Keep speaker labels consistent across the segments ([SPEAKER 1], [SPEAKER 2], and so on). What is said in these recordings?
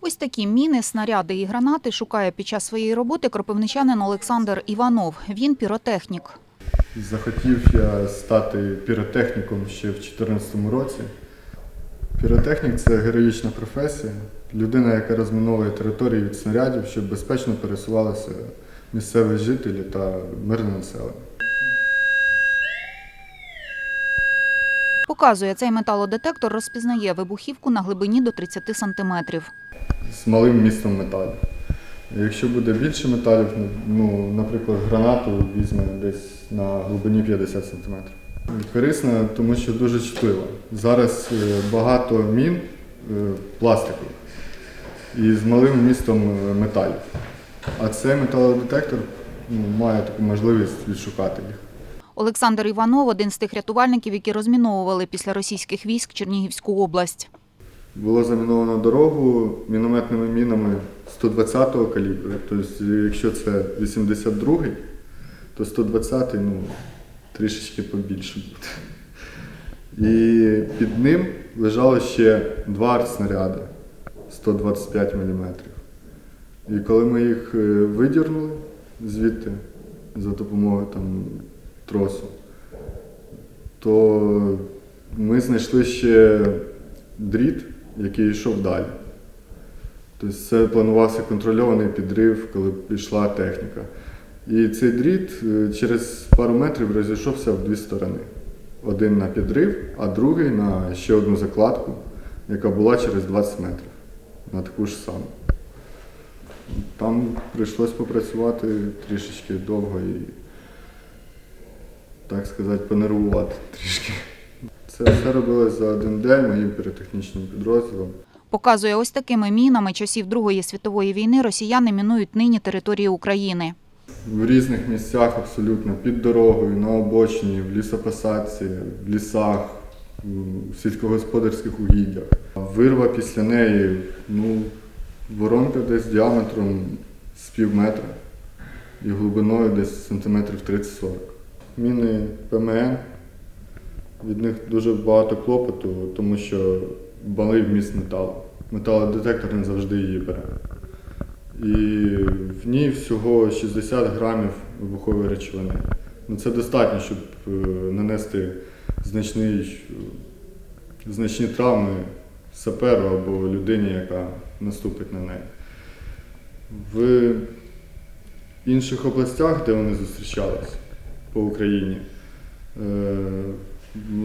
[SPEAKER 1] Ось такі міни, снаряди і гранати шукає під час своєї роботи кропивничанин Олександр Іванов. Він піротехнік.
[SPEAKER 2] Захотів я стати піротехніком ще в 2014 році. Піротехнік це героїчна професія. Людина, яка розміновує території від снарядів, щоб безпечно пересувалися місцеві жителі та мирне населення.
[SPEAKER 1] Показує, цей металодетектор розпізнає вибухівку на глибині до 30 сантиметрів.
[SPEAKER 2] з малим містом металів. Якщо буде більше металів, ну, наприклад, гранату візьме десь на глибині 50 см. Корисна, тому що дуже чутлива. Зараз е, багато мін е, пластикових і з малим вмістом е, металів. А цей металодетектор ну, має таку можливість відшукати їх.
[SPEAKER 1] Олександр Іванов один з тих рятувальників, які розміновували після російських військ Чернігівську область.
[SPEAKER 2] Було заміновано дорогу мінометними мінами 120-го калібру. Тобто, якщо це 82-й, то 120-й ну, трішечки побільше буде. І під ним лежало ще два артснаряди 125 мм. І коли ми їх е, видірнули звідти за допомогою там, тросу, то ми знайшли ще дріт, який йшов далі. Тобто це планувався контрольований підрив, коли пішла техніка. І цей дріт е, через пару метрів розійшовся в дві сторони. Один на підрив, а другий на ще одну закладку, яка була через 20 метрів на таку ж саму. Там прийшлось попрацювати трішечки довго і, так сказати, понервувати трішки. Це все робили за один день моїм піротехнічним підрозділом.
[SPEAKER 1] Показує, ось такими мінами часів Другої світової війни росіяни мінують нині території України.
[SPEAKER 2] В різних місцях абсолютно під дорогою, на обочині, в лісопосадці, в лісах, в сільськогосподарських угіддях. Вирва після неї, ну, воронка десь діаметром з пів метра і глибиною десь сантиметрів 30-40. Міни ПМН, від них дуже багато клопоту, тому що малий вміст металу. Металодетектор не завжди її бере. І в ній всього 60 грамів вибухової речовини. Ну, це достатньо, щоб е, нанести значний, значні травми саперу або людині, яка наступить на неї. В інших областях, де вони зустрічались по Україні, е,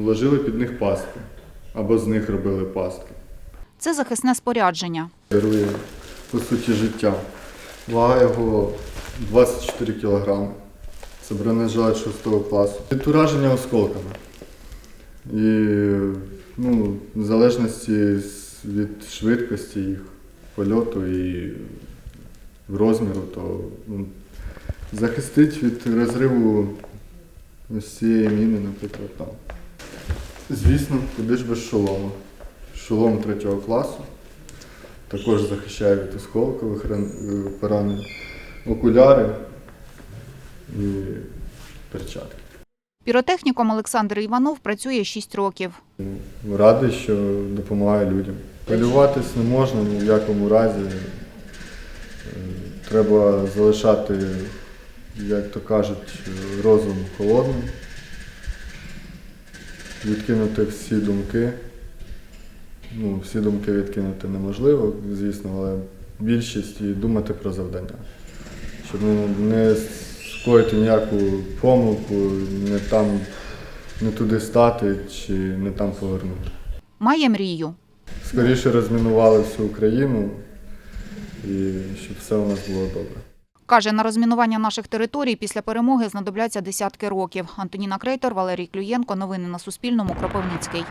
[SPEAKER 2] ложили під них пастки або з них робили пастки.
[SPEAKER 1] Це захисне спорядження.
[SPEAKER 2] Дарує, по суті, життя. Вага його 24 кг. Це бронежилет 6 класу. Від ураження осколками. І ну, в залежності від швидкості їх польоту і розміру, то ну, захистить від розриву ось цієї міни, наприклад, там. Звісно, куди ж без шолому. Шолом третього класу. Також захищає від осколкових е, поранень. Окуляри і перчатки.
[SPEAKER 1] Піротехніком Олександр Іванов працює 6 років.
[SPEAKER 2] Ну, Радий, що допомагає людям. Полюватись не можна ні в якому разі. Е, Треба залишати, як то кажуть, розум холодним, відкинути всі думки. Ну, всі думки відкинути неможливо, звісно, але більшість і думати про завдання. Щоб не, не скоїти ніяку помилку, не там не туди стати чи не там повернути.
[SPEAKER 1] Має мрію.
[SPEAKER 2] Скоріше розмінували всю Україну і щоб все у нас було добре.
[SPEAKER 1] Каже, на розмінування наших територій після перемоги знадобляться десятки років. Антоніна Крейтор, Валерій Клюєнко. Новини на Суспільному. Кропивницький.